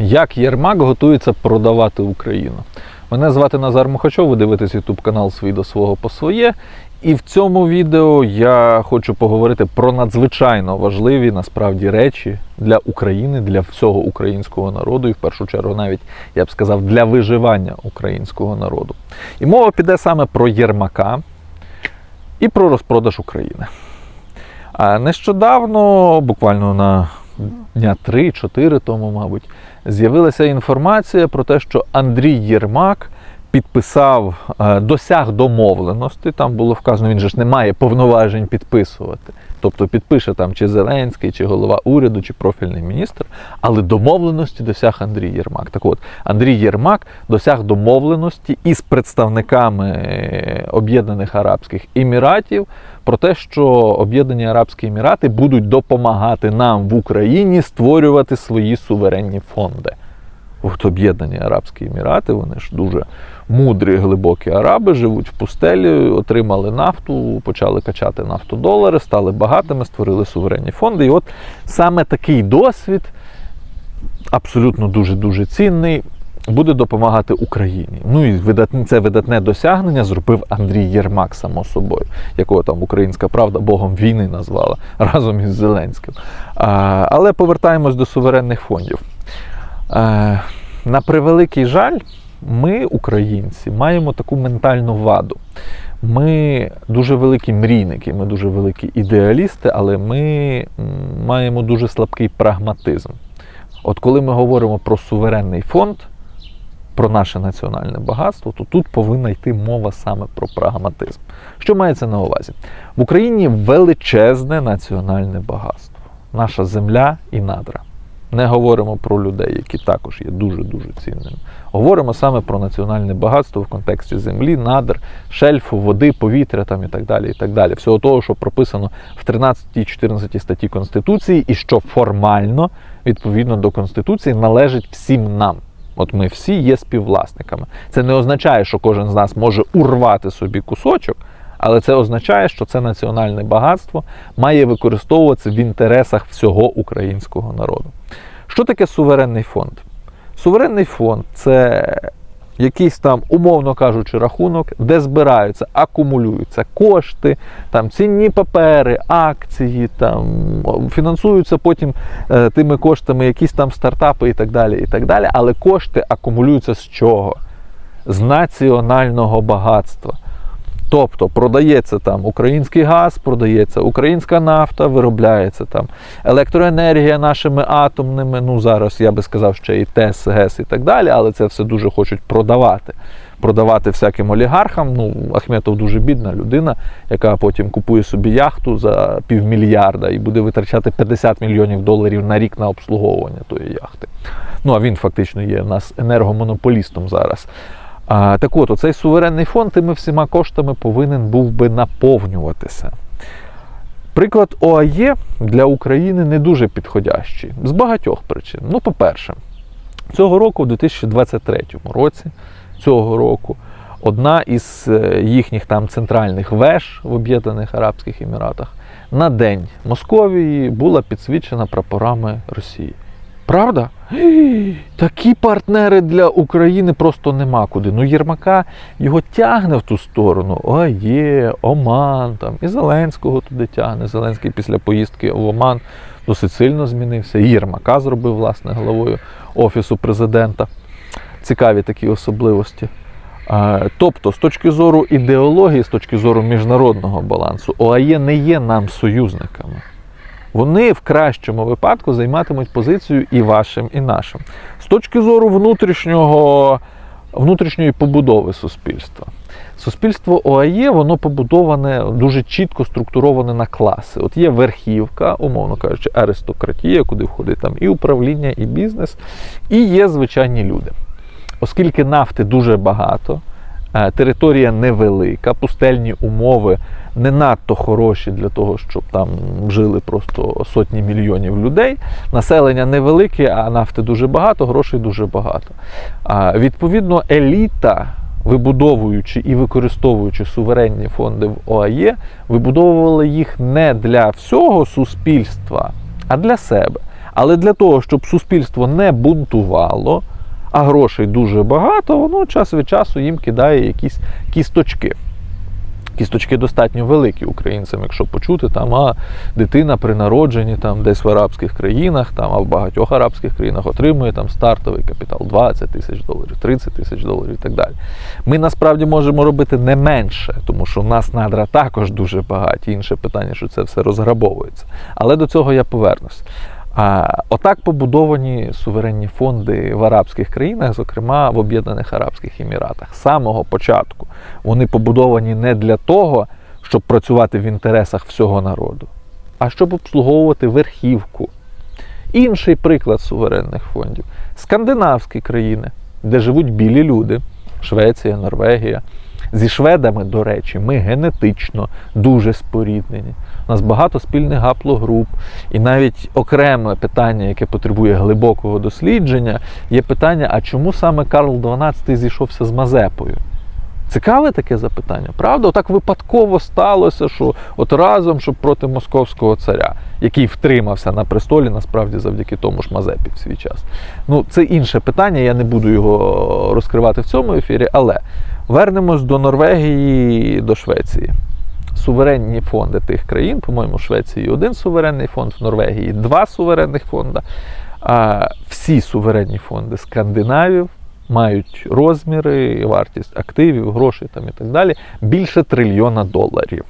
Як Єрмак готується продавати Україну? Мене звати Назар Мухачов, ви дивитесь YouTube канал «Свій до свого по своє. І в цьому відео я хочу поговорити про надзвичайно важливі насправді речі для України, для всього українського народу, і в першу чергу, навіть я б сказав, для виживання українського народу. І мова піде саме про Єрмака і про розпродаж України. А нещодавно, буквально на дня 3-4 тому, мабуть, з'явилася інформація про те, що Андрій Єрмак підписав, е, досяг домовленості. Там було вказано, він же ж не має повноважень підписувати. Тобто підпише там чи Зеленський, чи голова уряду, чи профільний міністр, але домовленості досяг Андрій Єрмак. Так от, Андрій Єрмак досяг домовленості із представниками е, Об'єднаних Арабських Еміратів про те, що Об'єднані Арабські Емірати будуть допомагати нам в Україні створювати свої суверенні фонди. От Об'єднані Арабські Емірати, вони ж дуже мудрі, глибокі араби, живуть в пустелі, отримали нафту, почали качати нафтодолари, стали багатими, створили суверенні фонди. І от саме такий досвід, абсолютно дуже-дуже цінний, буде допомагати Україні. Ну і видатне, це видатне досягнення зробив Андрій Єрмак, само собою, якого там Українська Правда Богом війни назвала разом із Зеленським. А, але повертаємось до суверенних фондів. Е, на превеликий жаль, ми, українці, маємо таку ментальну ваду. Ми дуже великі мрійники, ми дуже великі ідеалісти, але ми маємо дуже слабкий прагматизм. От коли ми говоримо про суверенний фонд, про наше національне багатство, то тут повинна йти мова саме про прагматизм. Що мається на увазі? В Україні величезне національне багатство, наша земля і надра. Не говоримо про людей, які також є дуже-дуже цінними. Говоримо саме про національне багатство в контексті землі, надр, шельфу, води, повітря там і так далі. і так далі. Всього того, що прописано в 13 і 14 статті Конституції, і що формально, відповідно до Конституції, належить всім нам. От ми всі є співвласниками. Це не означає, що кожен з нас може урвати собі кусочок, але це означає, що це національне багатство має використовуватися в інтересах всього українського народу. Що таке суверенний фонд? Суверенний фонд це якийсь там, умовно кажучи, рахунок, де збираються, акумулюються кошти, там цінні папери, акції, там фінансуються потім е, тими коштами якісь там стартапи і так далі. і так далі. Але кошти акумулюються з чого? З національного багатства. Тобто продається там український газ, продається українська нафта, виробляється там електроенергія нашими атомними. Ну зараз я би сказав, ще і ТЕС, ГЕС і так далі, але це все дуже хочуть продавати. Продавати всяким олігархам. Ну, Ахметов дуже бідна людина, яка потім купує собі яхту за півмільярда і буде витрачати 50 мільйонів доларів на рік на обслуговування тої яхти. Ну а він фактично є нас енергомонополістом зараз. Так от, оцей суверенний фонд тими всіма коштами повинен був би наповнюватися. Приклад ОАЄ для України не дуже підходящий з багатьох причин. Ну, по-перше, цього року, у 2023 році, цього року, одна із е, їхніх там центральних веж в Об'єднаних Арабських Еміратах на день Московії була підсвічена прапорами Росії. Правда? Такі партнери для України просто нема куди. Ну, Єрмака його тягне в ту сторону. А є, Оман там. І Зеленського туди тягне. Зеленський після поїздки в Оман досить сильно змінився. І Єрмака зробив власне головою Офісу президента. Цікаві такі особливості. Тобто, з точки зору ідеології, з точки зору міжнародного балансу, ОАЄ не є нам союзниками вони в кращому випадку займатимуть позицію і вашим, і нашим. З точки зору внутрішнього, внутрішньої побудови суспільства. Суспільство ОАЄ воно побудоване дуже чітко структуроване на класи. От є верхівка, умовно кажучи, аристократія, куди входить там і управління, і бізнес, і є звичайні люди. Оскільки нафти дуже багато, територія невелика, пустельні умови не надто хороші для того, щоб там жили просто сотні мільйонів людей. Населення невелике, а нафти дуже багато, грошей дуже багато. Відповідно, еліта. Вибудовуючи і використовуючи суверенні фонди в ОАЄ, вибудовували їх не для всього суспільства, а для себе. Але для того, щоб суспільство не бунтувало, а грошей дуже багато, воно час від часу їм кидає якісь кісточки. Кісточки достатньо великі українцям, якщо почути, там а дитина при народженні там десь в арабських країнах, там а в багатьох арабських країнах отримує там стартовий капітал 20 тисяч доларів, 30 тисяч доларів і так далі. Ми насправді можемо робити не менше, тому що в нас надра також дуже багаті. Інше питання, що це все розграбовується. Але до цього я повернусь. А, Отак побудовані суверенні фонди в арабських країнах, зокрема в Об'єднаних Арабських Еміратах. З самого початку вони побудовані не для того, щоб працювати в інтересах всього народу, а щоб обслуговувати верхівку. Інший приклад суверенних фондів скандинавські країни, де живуть білі люди, Швеція, Норвегія. Зі шведами, до речі, ми генетично дуже споріднені. У нас багато спільних гаплогруп, і навіть окреме питання, яке потребує глибокого дослідження, є питання: а чому саме Карл XII зійшовся з Мазепою? Цікаве таке запитання, правда? Отак випадково сталося, що от разом, щоб проти московського царя, який втримався на престолі, насправді завдяки тому ж Мазепі в свій час. Ну, це інше питання, я не буду його розкривати в цьому ефірі, але вернемось до Норвегії до Швеції. Суверенні фонди тих країн, по-моєму, в Швеції один суверенний фонд, в Норвегії два суверенних фонда. А всі суверенні фонди Скандинавів мають розміри, вартість активів, грошей там і так далі більше трильйона доларів.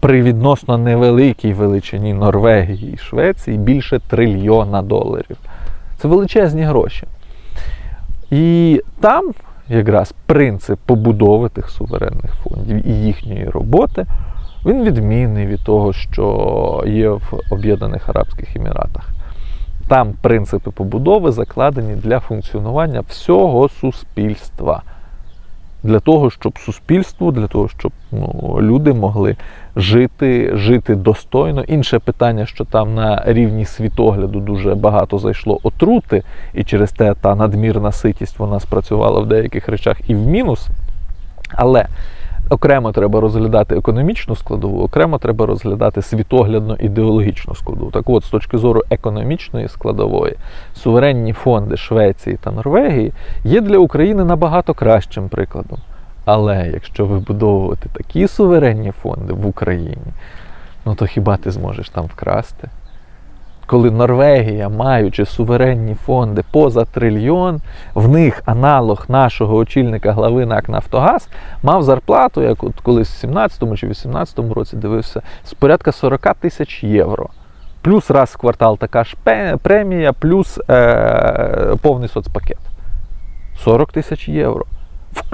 При відносно невеликій величині Норвегії і Швеції більше трильйона доларів. Це величезні гроші. І там якраз принцип побудови тих суверенних фондів і їхньої роботи, він відмінний від того, що є в Об'єднаних Арабських Еміратах. Там принципи побудови закладені для функціонування всього суспільства. Для того, щоб суспільство, для того, щоб ну, люди могли жити, жити достойно. Інше питання, що там на рівні світогляду дуже багато зайшло отрути, і через те та надмірна ситість вона спрацювала в деяких речах і в мінус. Але окремо треба розглядати економічну складову, окремо треба розглядати світоглядно-ідеологічну складову. Так от, з точки зору економічної складової, суверенні фонди Швеції та Норвегії є для України набагато кращим прикладом. Але якщо вибудовувати такі суверенні фонди в Україні, ну то хіба ти зможеш там вкрасти? Коли Норвегія, маючи суверенні фонди поза трильйон, в них аналог нашого очільника глави НАК Нафтогаз мав зарплату, як от колись в 17-му чи 18-му році дивився, з порядка 40 тисяч євро. Плюс раз в квартал така ж премія, плюс е, повний соцпакет. 40 тисяч євро.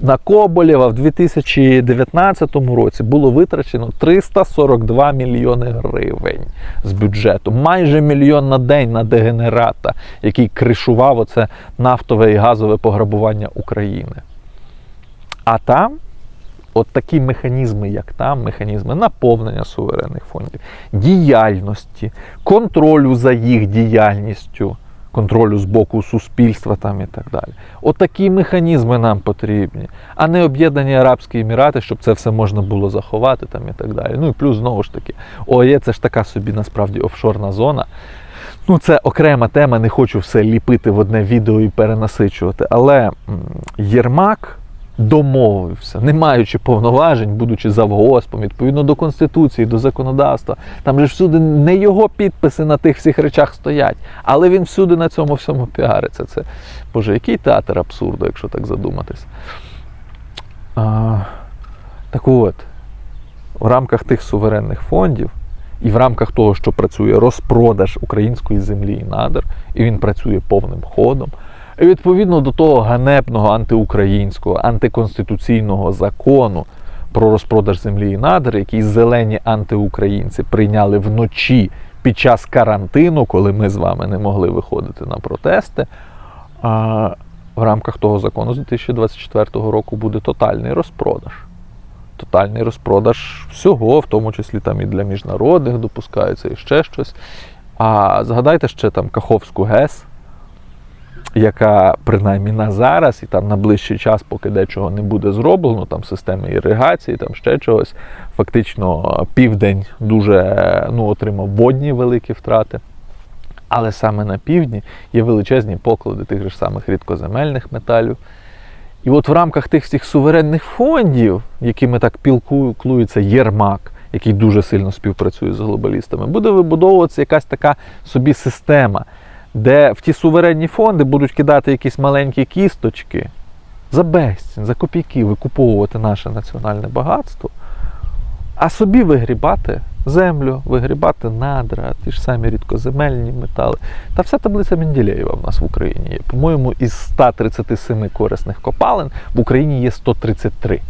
На Коболєва в 2019 році було витрачено 342 мільйони гривень з бюджету. Майже мільйон на день на дегенерата, який кришував оце нафтове і газове пограбування України. А там, от такі механізми, як там, механізми наповнення суверенних фондів, діяльності, контролю за їх діяльністю контролю з боку суспільства там і так далі. Отакі механізми нам потрібні, а не об'єднані Арабські Емірати, щоб це все можна було заховати там і так далі. Ну і плюс знову ж таки, ОАЄ це ж така собі насправді офшорна зона. Ну, це окрема тема, не хочу все ліпити в одне відео і перенасичувати. Але Єрмак домовився, не маючи повноважень, будучи завгоспом, відповідно до Конституції, до законодавства. Там же всюди не його підписи на тих всіх речах стоять, але він всюди на цьому всьому піариться. Це, Боже, який театр абсурду, якщо так задуматись. А, Так от, в рамках тих суверенних фондів. І в рамках того, що працює розпродаж української землі і надр, і він працює повним ходом. Відповідно до того ганебного антиукраїнського, антиконституційного закону про розпродаж землі і надр, який зелені антиукраїнці прийняли вночі під час карантину, коли ми з вами не могли виходити на протести. А в рамках того закону з 2024 року буде тотальний розпродаж. Тотальний розпродаж всього, в тому числі там і для міжнародних допускаються, і ще щось. А згадайте ще там Каховську ГЕС яка принаймні на зараз і там на ближчий час, поки дечого не буде зроблено, там системи іригації, там ще чогось. Фактично південь дуже ну, отримав водні великі втрати. Але саме на півдні є величезні поклади тих же самих рідкоземельних металів. І от в рамках тих всіх суверенних фондів, якими так пілкується Єрмак, який дуже сильно співпрацює з глобалістами, буде вибудовуватися якась така собі система, де в ті суверенні фонди будуть кидати якісь маленькі кісточки за безцінь, за копійки викуповувати наше національне багатство, а собі вигрібати землю, вигрібати надра, ті ж самі рідкоземельні метали. Та вся таблиця Менделєєва в нас в Україні є. По-моєму, із 137 корисних копалин в Україні є 133.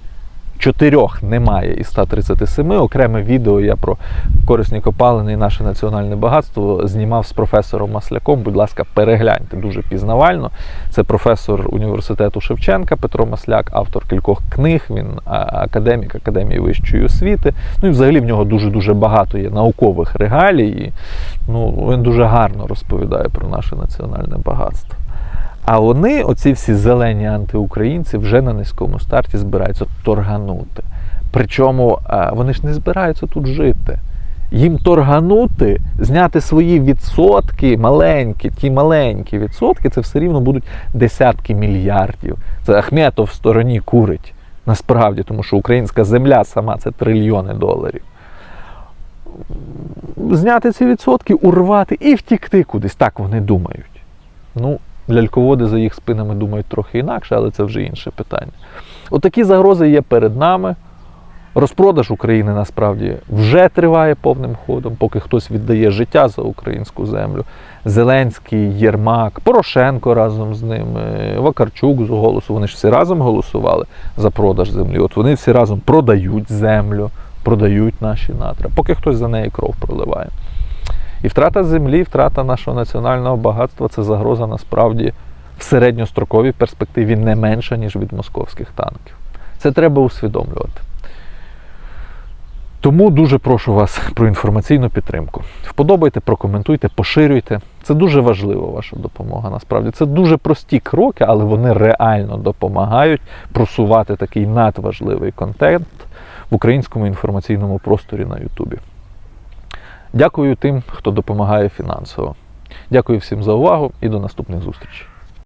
Чотирьох немає із 137. Окреме відео я про корисні копалини і наше національне багатство знімав з професором Масляком. Будь ласка, перегляньте дуже пізнавально. Це професор університету Шевченка Петро Масляк, автор кількох книг. Він академік Академії вищої освіти. Ну і взагалі в нього дуже дуже багато є наукових регалій. І, ну, він дуже гарно розповідає про наше національне багатство. А вони, оці всі зелені антиукраїнці, вже на низькому старті збираються торганути. Причому вони ж не збираються тут жити. Їм торганути, зняти свої відсотки, маленькі, ті маленькі відсотки, це все рівно будуть десятки мільярдів. Це Ахметов в стороні курить. Насправді, тому що українська земля сама це трильйони доларів. Зняти ці відсотки, урвати і втікти кудись. Так вони думають. Ну, ляльководи за їх спинами думають трохи інакше, але це вже інше питання. Отакі загрози є перед нами. Розпродаж України насправді вже триває повним ходом, поки хтось віддає життя за українську землю. Зеленський, Єрмак, Порошенко разом з ними, Вакарчук з голосу. Вони ж всі разом голосували за продаж землі. От вони всі разом продають землю, продають наші надра, поки хтось за неї кров проливає. І втрата землі, втрата нашого національного багатства це загроза насправді в середньостроковій перспективі не менша, ніж від московських танків. Це треба усвідомлювати. Тому дуже прошу вас про інформаційну підтримку. Вподобайте, прокоментуйте, поширюйте. Це дуже важлива ваша допомога. Насправді це дуже прості кроки, але вони реально допомагають просувати такий надважливий контент в українському інформаційному просторі на Ютубі. Дякую тим, хто допомагає фінансово. Дякую всім за увагу і до наступних зустрічей.